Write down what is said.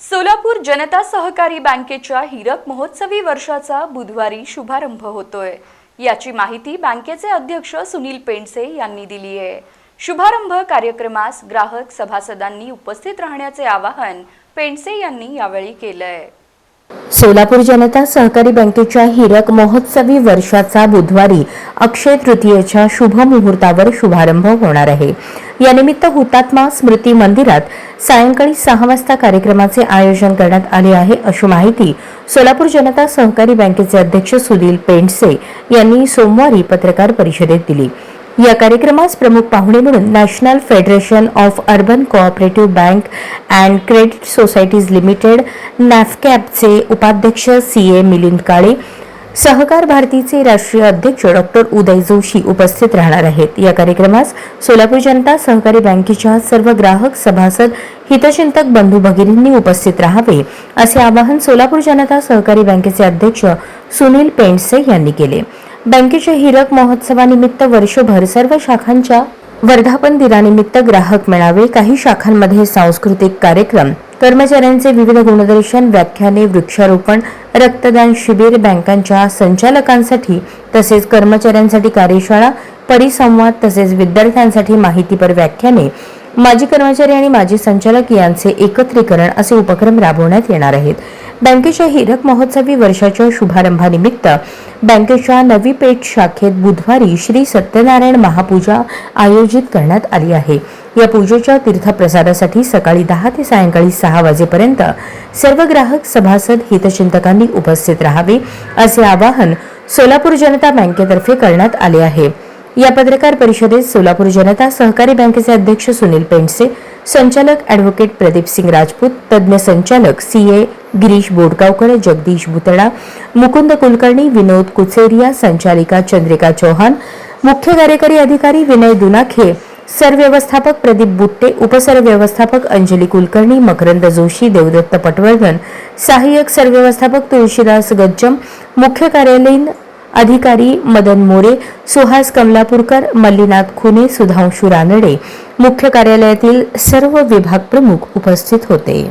सोलापूर जनता सहकारी बँकेच्या हिरक महोत्सवी वर्षाचा बुधवारी शुभारंभ होतोय. याची माहिती बँकेचे अध्यक्ष सुनील पेंडसे यांनी दिली आहे. शुभारंभ कार्यक्रमास ग्राहक सभासदांनी उपस्थित राहण्याचे आवाहन पेंडसे यांनी यावेळी केलंय. सोलापूर जनता सहकारी बँकेच्या हिरक महोत्सवी वर्षाचा बुधवारी अक्षय तृतीयेच्या शुभ मुहूर्तावर शुभारंभ होणार आहे. यानिमित्त हुतात्मा स्मृती मंदिरात सायंकाळी सहा वाजता कार्यक्रमाचे आयोजन करण्यात आले आहे अशी माहिती सोलापूर जनता सहकारी बँकेचे अध्यक्ष सुनील पेंडसे यांनी सोमवारी पत्रकार परिषदेत दिली. या कार्यक्रमास प्रमुख पाहुणे म्हणून national federation of urban cooperative bank and credit societies limited नॅफकॅपचे उपाध्यक्ष सी ए मिलिंद काळे सहकार भारतीचे राष्ट्रीय अध्यक्ष डॉक्टर उदय जोशी उपस्थित राहणार आहेत. या कार्यक्रमास सोलापूर जनता सहकारी बँकेच्या सर्व ग्राहक सभासद हितचिंतक बंधू भगिनींनी उपस्थित राहावे असे आवाहन सोलापूर जनता सहकारी बँकेचे अध्यक्ष सुनील पेंडसे यांनी केले. बँकेच्या हिरक महोत्सवानिमित्त वर्षभर सर्व शाखांच्या वर्धापन दिनानिमित्त ग्राहक मेळावे काही शाखांमध्ये सांस्कृतिक कार्यक्रम कर्मचाऱ्यांचे विविध गुणदर्शन व्याख्याने वृक्षारोपण रक्तदान शिबिर बँकांच्या संचालकांसाठी तसेच कर्मचाऱ्यांसाठी कार्यशाळा परिसंवाद तसेच विद्यार्थ्यांसाठी माहितीपर व्याख्याने माजी कर्मचारी आणि माजी संचालक यांचे एकत्रीकरण असे उपक्रम राबवण्यात येणार आहेत. बँकेच्या हिरक महोत्सवी वर्षाच्या शुभारंभानिमित्त बँकेच्या नवी पेठ शाखेत बुधवारी श्री सत्यनारायण महापूजा आयोजित करण्यात आली आहे. या पूजेच्या तीर्थप्रसादासाठी सकाळी दहा ते सायंकाळी सहा वाजेपर्यंत सर्व ग्राहक सभासद हितचिंतकांनी उपस्थित राहावे असे आवाहन सोलापूर जनता बँकेतर्फे करण्यात आले आहे. या पत्रकार परिषदेत सोलापूर जनता सहकारी बँकेचे अध्यक्ष सुनील पेंडसे संचालक ॲडव्होकेट प्रदीप सिंग राजपूत तज्ज्ञ संचालक सी ए गिरीश बोडगावकर जगदीश भुतडा मुकुंद कुलकर्णी विनोद कुचेरिया संचालिका चंद्रिका चौहान मुख्य कार्यकारी अधिकारी विनय दुनाखे सरव्यवस्थापक प्रदीप बुट्टे उपसरव्यवस्थापक अंजली कुलकर्णी मकरंद जोशी देवदत्त पटवर्धन सहाय्यक सरव्यवस्थापक तुळशीदास गज्जम मुख्य कार्यालयीन अधिकारी मदन मोरे सुहास कमलापूरकर मल्लीनाथ खुने सुधांशू रानडे मुख्य कार्यालयातील सर्व विभाग प्रमुख उपस्थित होते.